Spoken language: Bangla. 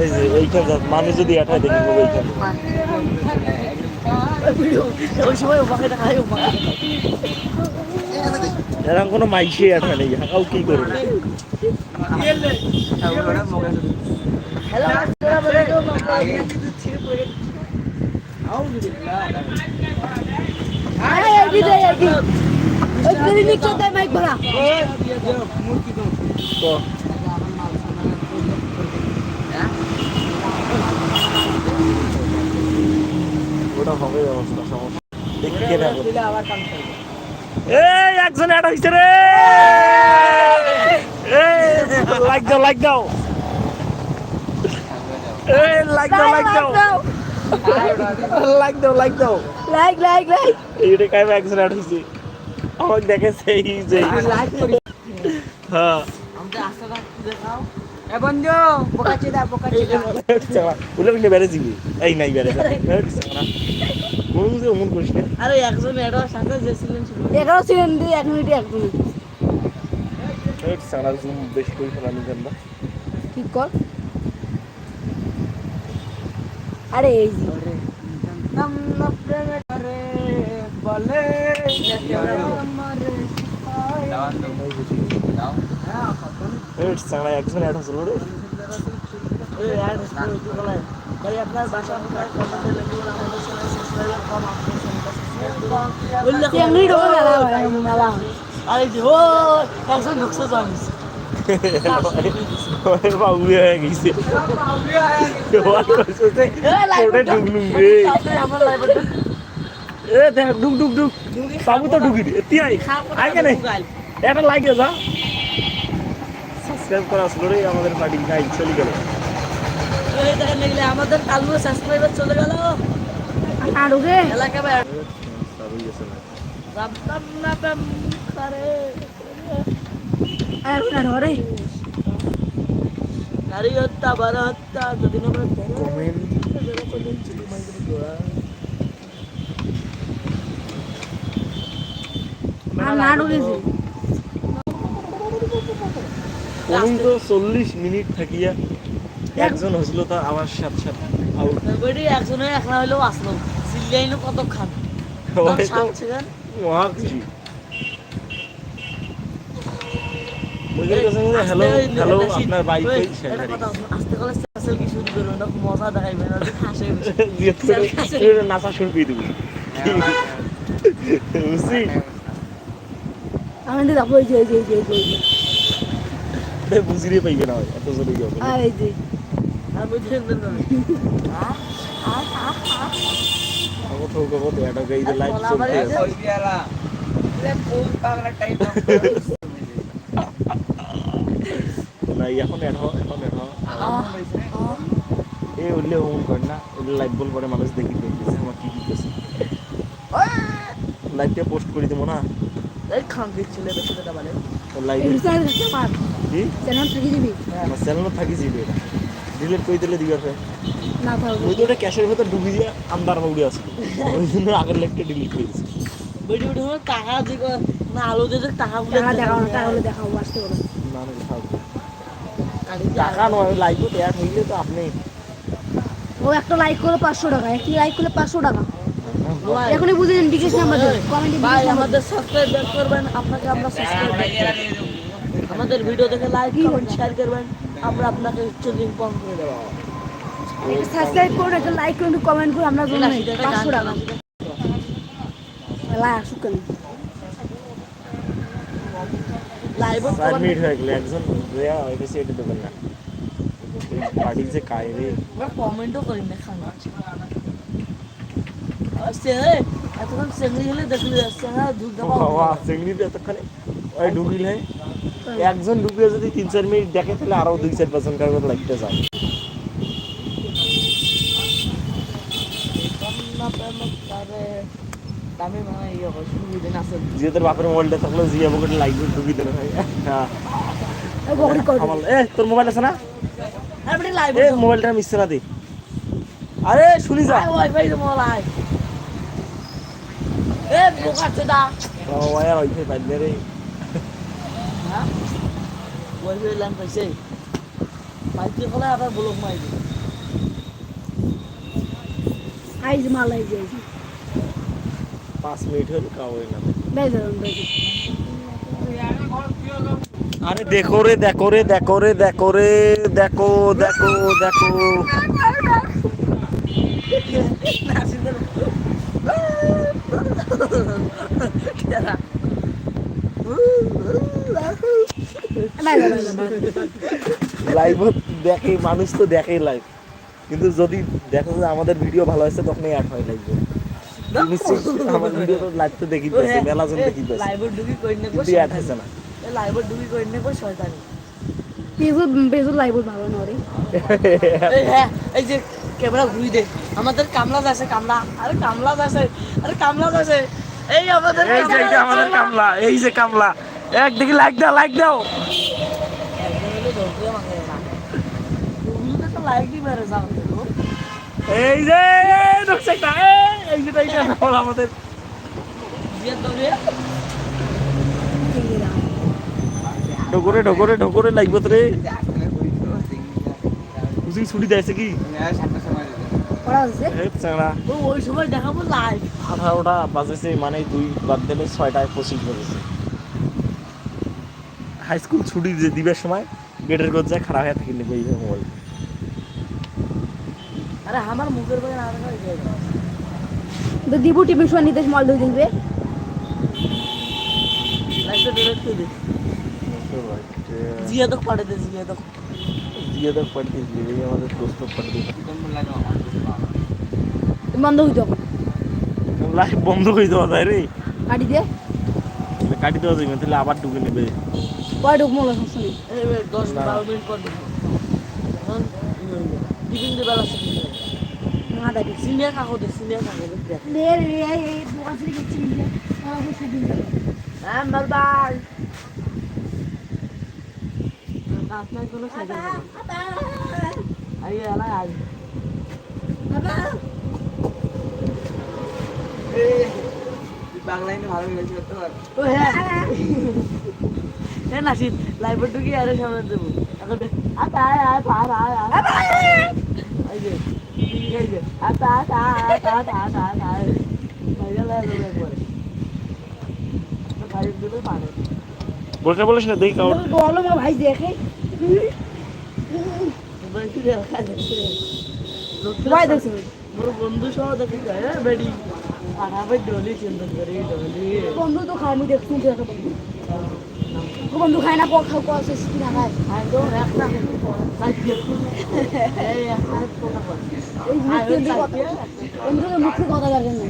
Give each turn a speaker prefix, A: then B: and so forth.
A: এই যে এইখান মানুষ যদি এটাই দেখি নেব এইখান। এরকম কোনো মাইসে এটা নেই হাঁকাও কি করবে?
B: মাইক ভরা
A: ওটা হবে ব্যবস্থা সমস্যা। দেখি কে দেখো এই একজন অ্যাড হইছে রে! এই লাইক দাও লাইক দাও। এই লাইক দাও লাইক দাও। লাইক দাও লাইক দাও।
B: লাইক লাইক লাইক
A: এইটা কাই একজন অ্যাড হইছে আমাকে দেখে সেই যে
B: লাইক করি।
A: হ্যাঁ।
B: আমাদের রাস্তাটা দেখাও। বন্ধু বোকা চিদা বোকা চিদা।
A: বলে বলে বেড়ে দিবি। এই নাই বেড়ে কোন অমন করিস
B: আরে একজন এডো সাথে যে ছিলেন এগারো ছিলেন দি এক মিনিটে। এক
A: সারা জুম বেশি করে ফেলানি কেন
B: ঠিক কর? আরে এই যে নাম না প্রেমে করে বলে আমারে
A: এই সারা একজন অ্যাড হছিল রে
B: এই আর কি বলে ভাই আপনার বাসা কোথায় কমেন্টে লিখুন আমাদের চ্যানেল সাবস্ক্রাইব কম আপনার বললে এমনি ঢোকা মেলা মেলা আরে যে ও একজন ঢুকছে জানিস
A: ওরে বাবু হয়ে গেছে ওর কইছে ওটা ডুবলুম রে
B: আমার লাইভে
A: এ দেখ ডুব ডুব ডুব বাবু তো ঢুকি আই আই কেন এটা লাগে যা। সাবস্ক্রাইব করা আসলো রে আমাদের পার্টি নাই চলে গেল
B: আমাদের কালু সাবস্ক্রাইবার চলে গেল। আর ওকে এলাকা ভাই
A: সবই না
B: প্রেম করে আর না ধরে নারী হত্যা বার হত্যা যদি
A: কমেন্ট
B: আর না ঢুকেছি
A: চল্লিশ মিনিট থাকিয়া একজন তা আমার সাথে সাথে আউট
B: একলা আসলো।
A: হ্যালো হ্যালো আপনার বাইক
B: মজা দেখাইবে না
A: নাচা শুরু করে দিবি। বুঝছি
B: আমি তো এই যে এই যে এই যে। যে
A: বুঝিরে পাইবে না এত জোরে গিয়ে
B: আমি
A: তো এটা গাই দে লাইভ চলতে আছে। না এখন এড এখন এড এ উল্লে হোম কর না উল্লে লাইভ বল মানুষ দেখি দেখতেছে আমার কি লাইভটা পোস্ট করে দেবো না?
B: এই খান দিচ্ছিল বেশি কথা বলে।
A: লাইভে
B: রিসার্চ করতে পার
A: কি?
B: চ্যানেল থেকে দিবি?
A: আমার চ্যানেলও থাকি যাবে ডিলিট করে দিলে
B: না
A: ওই ওটা ক্যাশের ভেতর ঢুকি দিয়ে আন্দার হৌড়ে আছে ওই জন্য আগের ডিলিট করে দিয়েছি
B: ভিডিও ভিডিও টাকা দিক না আলু দিয়ে টাকা টাকা দেখাও না টাকা হলে দেখাও আসতে বলো
A: না না থাকবে টাকা নয় হইলে তো আপনি।
B: ও একটা লাইক করলে পাঁচশো টাকা একটি লাইক করলে পাঁচশো টাকা। এখনই বুঝে নিন বিকাশ নাম্বার কমেন্টে ভাই আমাদের সাবস্ক্রাইব ব্যাক করবেন আপনাকে আমরা সাবস্ক্রাইব আমাদের ভিডিও দেখে লাইক কমেন্ট শেয়ার করবেন। আমরা আপনাকে উচ্চ লিঙ্ক পৌঁছ করে দেবো। সাবস্ক্রাইব করুন একটা লাইক করুন কমেন্ট করুন আমরা জন্য পাঁচশো টাকা। লাইক শুকেন লাইভ
A: চার হয়ে গেলে একজন দেয়া গেছে দেবেন না। পার্টি যে কায়
B: আমরা কমেন্টও করি না খান। সে এতক্ষণ সেঙ্গি হলে দেখলি
A: বাবা এতক্ষণে। ওই ঢুকিল হয় একজন ঢুকিয়ে যদি তিন চার মিনিট দেখে তাহলে আরও দুই চার পার্সেন্ট কার লাগতে যায়
B: হয়
A: বাপের মোবাইলটা থাকলে জিয়া ভাই। হ্যাঁ এ তোর মোবাইল আছে না? এ মোবাইলটা না দে। আরে শুনি যা।
B: ওয়াইফাই তো মোলাই এ বোকা চেদা
A: ও ওয়া পাইলে রে।
B: পাইছে। মাইতে হলে আবার ব্লক মাইবে
C: আইজ মালাই যাই
A: পাঁচ মিনিট হল কাউই না আরে দেখো রে দেখো রে দেখো রে দেখো রে দেখো দেখো দেখো। লাইভ দেখে মানুষ তো দেখে লাইভ কিন্তু যদি দেখো যে আমাদের ভিডিও ভালো হয়েছে তখনই অ্যাড হয় লাইভ আমার ভিডিও তো লাইভ তো দেখি মেলা জন দেখি
B: লাইভের ডুবি কই নেব
A: কিন্তু অ্যাড হয়েছে না
B: লাইভের ডুবি কই নেব শয়তানি।
C: পেজুর পেজুর লাইভ ভালো না রে
B: এই হ্যাঁ যে ক্যামেরা ঘুরি দে। আমাদের কামলা আছে কামলা। আরে কামলা আছে আরে কামলা আছে। এই আমাদের
A: এই যে আমাদের কামলা এই যে কামলা। এক দেখি লাইক দাও লাইক দাও
B: লাইক দি মেরে যাও
A: এই যে একটা এই, এই এইটা হলো আমাদের। ঢোকরে ঢোকরে ঢোকরে লাগবে তো রে। বুঝি ছুটি দিয়েছে কি?
B: ওই সময় দেখাবো লাইভ
A: আঠারোটা বাজেছে মানে দুই বাদ দিলে ছয়টায় পঁচিশ বাজেছে। হাই স্কুল ছুটি দিবার সময় গেটের গজ্জা খারাপ হয়ে থাকি এই মোবাইল
B: আরে আমার মুখের বাইরে না
C: তো দিবু টিভি শো নিতে মাল ধরে দিবে।
B: লাইভটা ডিরেক্ট করে দে। জিয়া তো পাড়ে দে জিয়া তো
A: দিয়ে তো পড়তে দিয়ে আমাদের দোস্ত পড়তে
C: বন্ধ হইতো
A: লাইভ বন্ধ করে দেওয়া যায় রে।
C: কাটি দিয়ে
A: কাটি দেওয়া যাবে তাহলে আবার ঢুকে নেবে।
C: কয় ঢুক
B: দশ বারো মিনিট পর এখন টিফিন দেবার আছে
C: না দাবি
B: সিনিয়র কাকো দে সিনিয়র কাকো দে
C: দে রে এই এই দোকান থেকে গেছি আমার খুশি দিন
B: হ্যাঁ বাই আপনার কোনো সাইকেল আই এলা আই বাংলায় ভালো গেছে তো হ্যাঁ হ্যাঁ নাসিদ লাইভে ঢুকি আরে সামনে দেবো এখন আতা আয় আয় পার আয় আয়
A: বলতে বলিস না দেখি কাউর।
C: বলো আমার ভাই দেখে
B: বন্ধু সহ দেখি যায় হ্যাঁ বেডি। ডলি সুন্দর করে ডলি
C: বন্ধু তো আমি দেখছি দেখো। বন্ধু খায় না পক খাও কল শেষ কি
B: বল
C: এই মুখে কথা জানেন না।